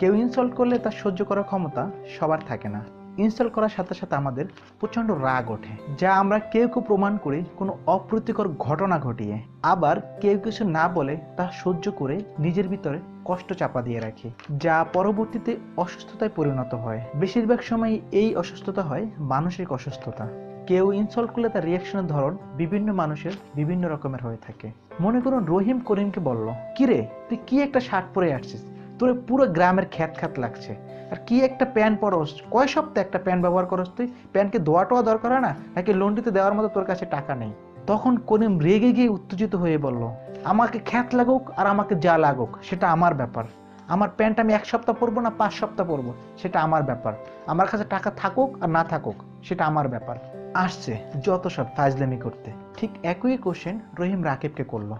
কেউ ইনসল্ট করলে তার সহ্য করার ক্ষমতা সবার থাকে না। ইনস্টল করার সাথে সাথে আমাদের প্রচণ্ড রাগ ওঠে, যা আমরা কেউ কেউ প্রমাণ করি কোনো অপ্রীতিকর ঘটনা ঘটিয়ে। আবার কেউ কিছু না বলে তা সহ্য করে নিজের ভিতরে কষ্ট চাপা দিয়ে রাখি, যা পরবর্তীতে অসুস্থতায় পরিণত হয়। বেশিরভাগ সময় এই অসুস্থতা হয় মানসিক অসুস্থতা। কেউ ইনসল্ট করলে তার রিয়াকশনের ধরন বিভিন্ন মানুষের বিভিন্ন রকমের হয়ে থাকে। মনে করুন রহিম করিমকে বলল, কিরে, তুই কি একটা শার্ট পরে আসছিস? তোর পুরো গ্রামের খ্যাত খ্যাত লাগছে। আর কি একটা প্যান্ট পরস? কয় সপ্তাহে একটা প্যান ব্যবহার করস তুই? প্যান্টকে ধোয়া টোয়া দরকার হয় না? নাকি লন্ডিতে দেওয়ার মতো তোর কাছে টাকা নেই? তখন করিম রেগে গিয়ে উত্তেজিত হয়ে বলল, আমাকে খ্যাত লাগুক আর আমাকে যা লাগুক, সেটা আমার ব্যাপার। আমার প্যান্ট আমি এক সপ্তাহ পরবো না, পাঁচ সপ্তাহ পরবো, সেটা আমার ব্যাপার। আমার কাছে টাকা থাকুক আর না থাকুক, সেটা আমার ব্যাপার। আসছে যত সব ফাজলামি করতে। ঠিক একই কোশ্চেন রহিম রাকিবকে করল।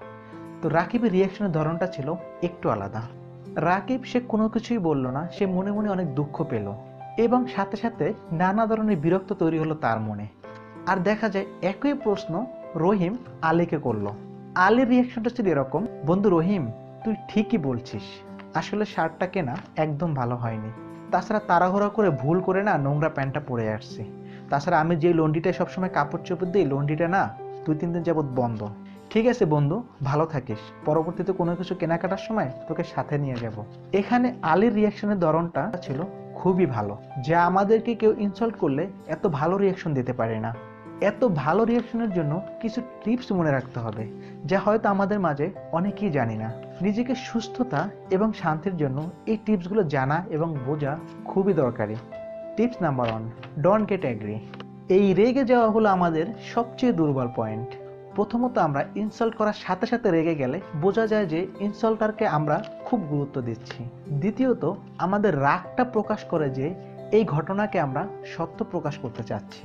তো রাকিবের রিয়াকশনের ধরনটা ছিল একটু আলাদা। রাকিব সে কোনো কিছুই বলল না, সে মনে মনে অনেক দুঃখ পেল এবং সাথে সাথে নানা ধরনের বিরক্ত তৈরি হলো তার মনে। আর দেখা যায় একই প্রশ্ন রহিম আলীকে করল। আলীর রিয়াকশনটা ছিল এরকম, বন্ধু রহিম, তুই ঠিকই বলছিস। আসলে শার্টটা কেনা একদম ভালো হয়নি। তাছাড়া তাড়াহুড়া করে ভুল করে না নোংরা প্যান্টটা পরে আসছি। তাছাড়া আমি যে লন্ডিটায় সবসময় কাপড় চোপড় দিই, লন্ডিটা না দুই তিন দিন যাবত বন্ধ। ঠিক আছে বন্ধু, ভালো থাকিস। পরবর্তীতে কোনো কিছু কেনাকাটার সময় তোকে সাথে নিয়ে যাব। এখানে আলীর রিয়াকশনের ধরনটা ছিল খুবই ভালো, যা আমাদেরকে কেউ ইনসাল্ট করলে এত ভালো রিয়াকশন দিতে পারে না। এত ভালো রিয়াকশনের জন্য কিছু টিপস মনে রাখতে হবে, যা হয়তো আমাদের মাঝে অনেকেই জানি না। নিজেকে সুস্থতা এবং শান্তির জন্য এই টিপসগুলো জানা এবং বোঝা খুবই দরকারি। Tips number one don't get angry এই রেগে যাওয়া হলো আমাদের সবচেয়ে দুর্বল পয়েন্ট প্রথমত আমরা ইনসাল্ট করার সাথে সাথে রেগে গেলে বোঝা যায় যে ইনসাল্টারকে আমরা খুব গুরুত্ব দিচ্ছি। দ্বিতীয়ত, আমাদের রাগটা প্রকাশ করে যে এই ঘটনাকে আমরা সত্য প্রকাশ করতে চাচ্ছি।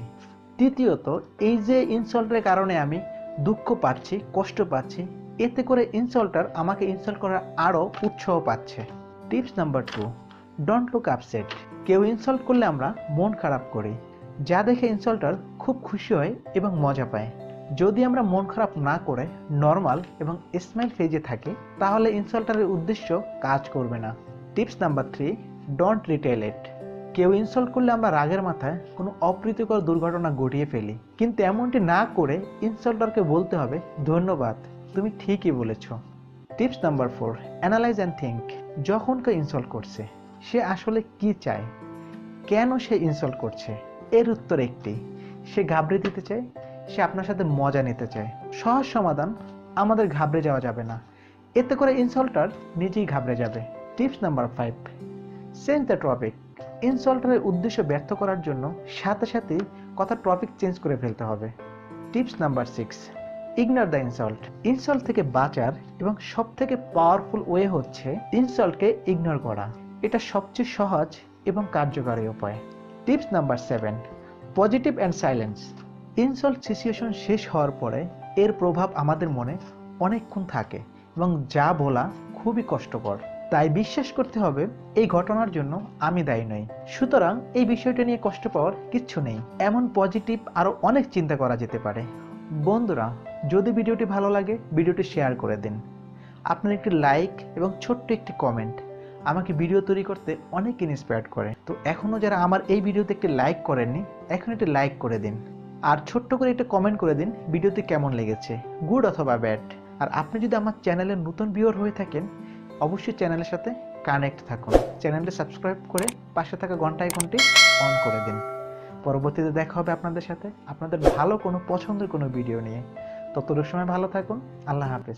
তৃতীয়ত, এই যে ইনসাল্টের কারণে আমি দুঃখ পাচ্ছি, কষ্ট পাচ্ছি, এতে করে ইনসাল্টার আমাকে ইনসাল্ট করার আরও উৎসাহ পাচ্ছে। Tips number two don't look upset কেউ ইনসাল্ট করলে আমরা মন খারাপ করি। যা দেখে ইনসাল্টার খুব খুশি হয় এবং মজা পায়। যদি আমরা মন খারাপ না করে নর্মাল এবং স্মাইল ফেজে থাকি, তাহলে ইনসাল্টারের উদ্দেশ্য কাজ করবে না। Tips number three don't retaliate কেউ ইনসাল্ট করলে আমরা রাগের মাথায় কোনো অপ্রীতিকর দুর্ঘটনা ঘটিয়ে ফেলি। কিন্তু এমনটি না করে ইনসাল্টারকে বলতে হবে, ধন্যবাদ, তুমি ঠিকই বলেছ। Tips number four analyse and think যখন কেউ ইনসল্ট করছে, সে আসলে কি চায়? কেন সে ইনসল্ট করছে? এর উত্তর একটি, সে ঘাবড়ে দিতে চায় সে আপনার সাথে মজা নিতে চায়। সহজ সমাধান, আমাদের ঘাবড়ে যাওয়া যাবে না। এতে করে ইনসল্টার নিজেই ঘাবড়ে যাবে। Tips number five change the topic ইনসল্টারের উদ্দেশ্য ব্যর্থ করার জন্য সাথে সাথে কথা টপিক চেঞ্জ করে ফেলতে হবে। Tips number six ignore the insult insult থেকে বাঁচার এবং সব থেকে পাওয়ারফুল ওয়ে হচ্ছে ইনসল্টকে ইগনোর করা। এটা সবচেয়ে সহজ এবং কার্যকারী উপায়। Tips number seven positive and silence insult situation শেষ হওয়ার পরে এর প্রভাব আমাদের মনে অনেকক্ষণ থাকে এবং যা বলা খুবই কষ্টকর। তাই বিশ্বাস করতে হবে, এই ঘটনার জন্য আমি দায়ী নই। সুতরাং এই বিষয়টা নিয়ে কষ্ট পাওয়ার কিচ্ছু নেই। এমন পজিটিভ আরও অনেক চিন্তা করা যেতে পারে। বন্ধুরা, যদি ভিডিওটি ভালো লাগে, ভিডিওটি শেয়ার করে দিন। আপনার একটি লাইক এবং ছোট্ট একটি কমেন্ট আমাকে ভিডিও তৈরি করতে অনেক ইন্সপায়ার্ড করে। তো এখনও যারা আমার এই ভিডিওতে একটি লাইক করেননি এখন একটি লাইক করে দিন। আর ছোট্ট করে একটা কমেন্ট করে দিন, ভিডিওতে কেমন লেগেছে? গুড অথবা ব্যাড আর আপনি যদি আমার চ্যানেলের নতুন ভিউয়ার হয়ে থাকেন, অবশ্যই চ্যানেলের সাথে কানেক্ট থাকুন। চ্যানেলটি সাবস্ক্রাইব করে পাশে থাকা ঘণ্টা আইকনটি অন করে দিন। পরবর্তীতে দেখা হবে আপনাদের সাথে। আপনাদের ভালো কোনো পছন্দের কোনো ভিডিও নিয়ে। ততটুকু সময় ভালো থাকুন। আল্লাহ হাফেজ।